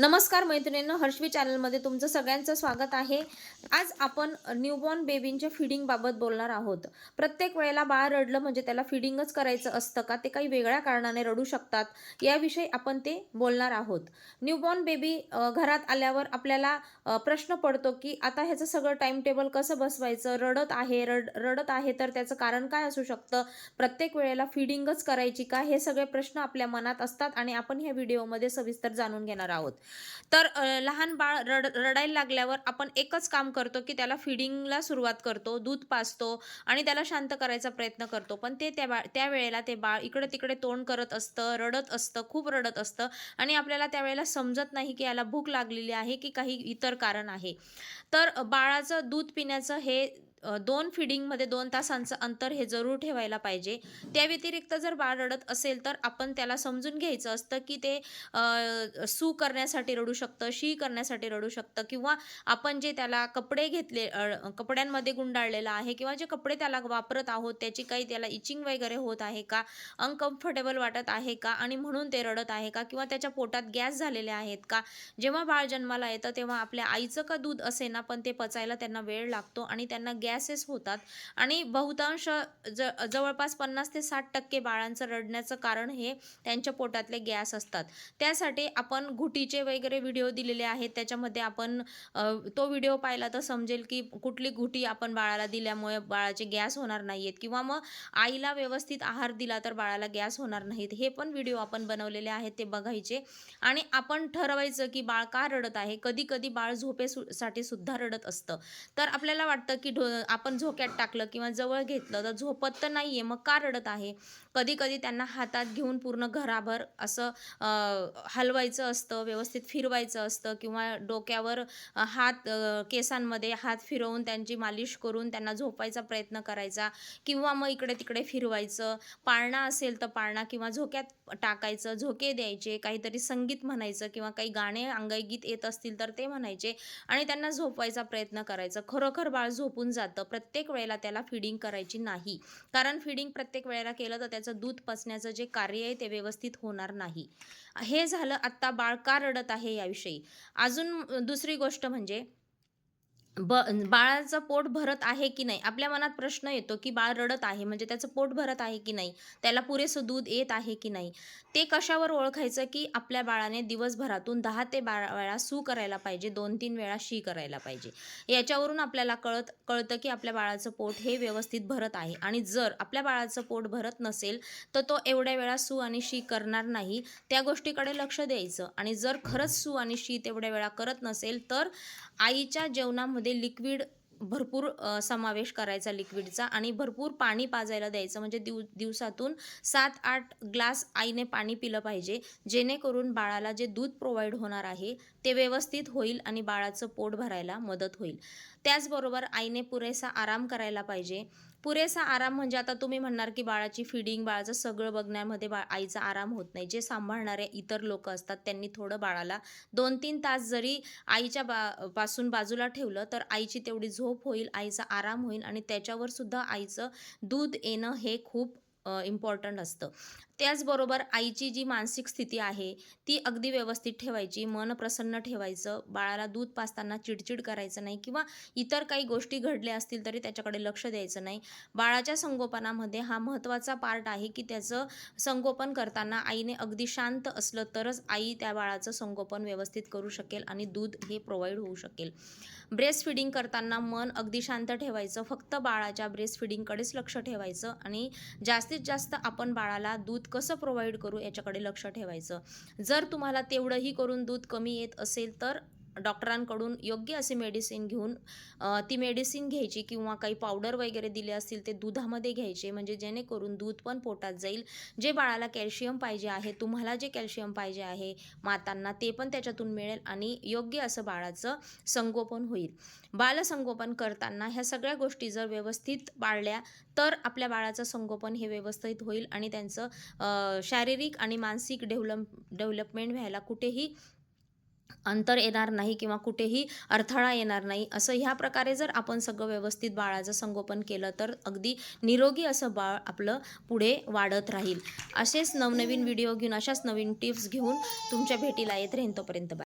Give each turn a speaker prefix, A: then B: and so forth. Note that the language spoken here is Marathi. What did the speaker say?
A: नमस्कार मैत्रिणींनो हर्षवी चॅनलमध्ये तुमचं सगळ्यांचं स्वागत आहे. आज आपण न्यूबॉर्न बेबींच्या फिडिंगबाबत बोलणार आहोत. प्रत्येक वेळेला बाळ रडलं म्हणजे त्याला फिडिंगच करायचं असतं का? ते काही वेगळ्या कारणाने रडू शकतात. याविषयी आपण ते बोलणार आहोत. न्यूबॉर्न बेबी घरात आल्यावर आपल्याला प्रश्न पडतो की आता ह्याचं सगळं टाईमटेबल कसं बसवायचं? रडत आहे रड रडत आहे तर त्याचं कारण काय असू शकतं? प्रत्येक वेळेला फिडिंगच करायची का? हे सगळे प्रश्न आपल्या मनात असतात आणि आपण ह्या व्हिडिओमध्ये सविस्तर जाणून घेणार आहोत. तर लहान बाळ रड रडायला लागल्यावर आपण एकच काम करतो की त्याला फिडिंगला सुरुवात करतो दूध पाजतो आणि त्याला शांत करायचा प्रयत्न करतो. पण ते त्या बा त्यावेळेला ते बाळ इकडे तिकडे तोंड करत असतं रडत असतं खूप रडत असतं आणि आपल्याला त्यावेळेला समजत नाही की याला भूक लागलेली आहे की काही इतर कारण आहे. तर बाळाचं दूध पिण्याचं हे दोन फिडिंगमध्ये दोन तासांचं अंतर हे जरूर ठेवायला पाहिजे. त्या व्यतिरिक्त जर बाळ रडत असेल तर आपण त्याला समजून घ्यायचं असतं की ते सू करण्यासाठी रडू शकतं शी करण्यासाठी रडू शकतं किंवा आपण जे त्याला कपडे घेतले कपड्यांमध्ये गुंडाळलेलं आहे किंवा जे कपडे त्याला वापरत आहोत त्याची काही त्याला इचिंग वगैरे होत आहे का अनकम्फर्टेबल वाटत आहे का आणि म्हणून ते रडत आहे का किंवा त्याच्या पोटात गॅस झालेले आहेत का जेव्हा बाळ जन्माला येतं तेव्हा आपल्या आईचं का दूध असे ना पण ते पचायला त्यांना वेळ लागतो आणि त्यांना गॅसेस होतात. आणि बहुतांश ज जवळपास पन्नास ते साठ टक्के बाळांचं रडण्याचं कारण हे त्यांच्या पोटातले गॅस असतात. त्यासाठी आपण घुटीचे वगैरे व्हिडिओ दिलेले आहेत. त्याच्यामध्ये आपण तो व्हिडिओ पाहिला तर समजेल की कुठली घुटी आपण बाळाला दिल्यामुळे बाळाचे गॅस होणार नाहीत किंवा मग आईला व्यवस्थित आहार दिला तर बाळाला गॅस होणार नाहीत. हे पण व्हिडिओ आपण बनवलेले आहेत ते बघायचे. आणि आपण ठरवायचं की बाळ का रडत आहे? कधी कधी बाळ झोपेसाठी सुद्धा रडत असतं. तर आपल्याला वाटतं की ढो आपण झोक्यात टाकलं किंवा जवळ घेतलं तर झोपत तर नाही आहे मग का रडत आहे? कधी कधी त्यांना हातात घेऊन पूर्ण घराभर असं हलवायचं असतं व्यवस्थित फिरवायचं असतं किंवा डोक्यावर हात केसांमध्ये हात फिरवून त्यांची मालिश करून त्यांना झोपायचा प्रयत्न करायचा किंवा मग इकडे तिकडे फिरवायचं. पाळणा असेल तर पाळणा किंवा झोक्यात टाकायचं झोके द्यायचे काहीतरी संगीत म्हणायचं किंवा काही गाणे अंगाईगीत येत असतील तर ते म्हणायचे आणि त्यांना झोपवायचा प्रयत्न करायचा. खरोखर बाळ झोपून जा प्रत्येक वेळेला त्याला फिडिंग करायची नाही. कारण फिडिंग प्रत्येक वेळेला केलं तर त्याचं दूध पचण्याचं जे कार्य आहे ते व्यवस्थित होणार नाही. हे झालं आत्ता बाळ का रडत आहे याविषयी. अजून दुसरी गोष्ट म्हणजे ब बाळाचं पोट भरत आहे की नाही? आपल्या मनात प्रश्न येतो की बाळ रडत आहे म्हणजे त्याचं पोट भरत आहे की नाही? त्याला पुरेसं दूध येत आहे की नाही? ते कशावर ओळखायचं की आपल्या बाळाने दिवसभरातून दहा ते बारा वेळा सू करायला पाहिजे दोन तीन वेळा शी करायला पाहिजे. याच्यावरून आपल्याला कळत कळतं की आपल्या बाळाचं पोट हे व्यवस्थित भरत आहे. आणि जर आपल्या बाळाचं पोट भरत नसेल तर तो एवढ्या वेळा सू आणि शी करणार नाही. त्या गोष्टीकडे लक्ष द्यायचं. आणि जर खरंच सू आणि शी तेवढ्या वेळा करत नसेल तर आईच्या जेवणामध्ये लिक्विड भरपूर समावेश करायचा लिक्विडचा आणि भरपूर पाणी पाजायला द्यायचं. म्हणजे दिव दिवसातून सात आठ ग्लास आईने पाणी पिलं पाहिजे. जेणेकरून बाळाला जे दूध प्रोव्हाइड होणार आहे ते व्यवस्थित होईल आणि बाळाचं पोट भरायला मदत होईल. त्याचबरोबर आईने पुरेसा आराम करायला पाहिजे. पुरेसा आराम म्हणजे आता तुम्ही म्हणणार की बाळाची फिडिंग बाळाचं सगळं बघण्यामध्ये बा आईचा आराम होत नाही. जे सांभाळणारे इतर लोक असतात त्यांनी थोडं बाळाला दोन तीन तास जरी आईच्या बा पासून बाजूला ठेवलं तर आईची तेवढी झोप होईल आईचा आराम होईल आणि त्याच्यावर सुद्धा आईचं दूध येणं हे खूप इम्पॉर्टंट असतं. त्याचबरोबर आईची जी मानसिक स्थिती आहे ती अगदी व्यवस्थित ठेवायची मन प्रसन्न ठेवायचं बाळाला दूध पाजताना चिडचिड करायचं नाही किंवा इतर काही गोष्टी घडल्या असतील तरी त्याच्याकडे लक्ष द्यायचं नाही. बाळाच्या संगोपनामध्ये हा महत्त्वाचा पार्ट आहे की त्याचं संगोपन करताना आईने अगदी शांत असलं तरच आई त्या बाळाचं संगोपन व्यवस्थित करू शकेल आणि दूध हे प्रोव्हाइड होऊ शकेल. ब्रेस्ट फिडिंग करताना मन अगदी शांत ठेवायचं फक्त बाळाच्या ब्रेस्ट फिडिंगकडेच लक्ष ठेवायचं आणि जास्तीत जास्त आपण बाळाला दूध कसं प्रोव्हाइड करू याच्याकडे लक्ष ठेवायचं? जर तुम्हाला तेवढंही करून दूध कमी येत असेल तर डॉक्टरांकडून योग्य असे मेडिसिन घेऊन ती मेडिसिन घ्यायची किंवा काही पावडर वगैरे दिले असतील ते दुधामध्ये घ्यायचे. म्हणजे जेणेकरून दूध पण पोटात जाईल. जे बाळाला कॅल्शियम पाहिजे आहे तुम्हाला जे कॅल्शियम पाहिजे आहे मातांना ते पण त्याच्यातून मिळेल आणि योग्य असं बाळाचं संगोपन होईल. बालसंगोपन करताना ह्या सगळ्या गोष्टी जर व्यवस्थित पाळल्या तर आपल्या बाळाचं संगोपन हे व्यवस्थित होईल आणि त्यांचं शारीरिक आणि मानसिक डेव्हलप डेव्हलपमेंट व्हायला कुठेही अंतर येणार नाही किंवा कुठेही अडथळा येणार नाही असं ह्या प्रकारे जर आपण सगळं व्यवस्थित बाळाचं संगोपन केलं तर अगदी निरोगी असं बाळ आपलं पुढे वाढत राहील. असेच नवनवीन व्हिडिओ घेऊन अशाच नवीन टिप्स घेऊन तुमच्या भेटीला येत राहीन तोपर्यंत बाय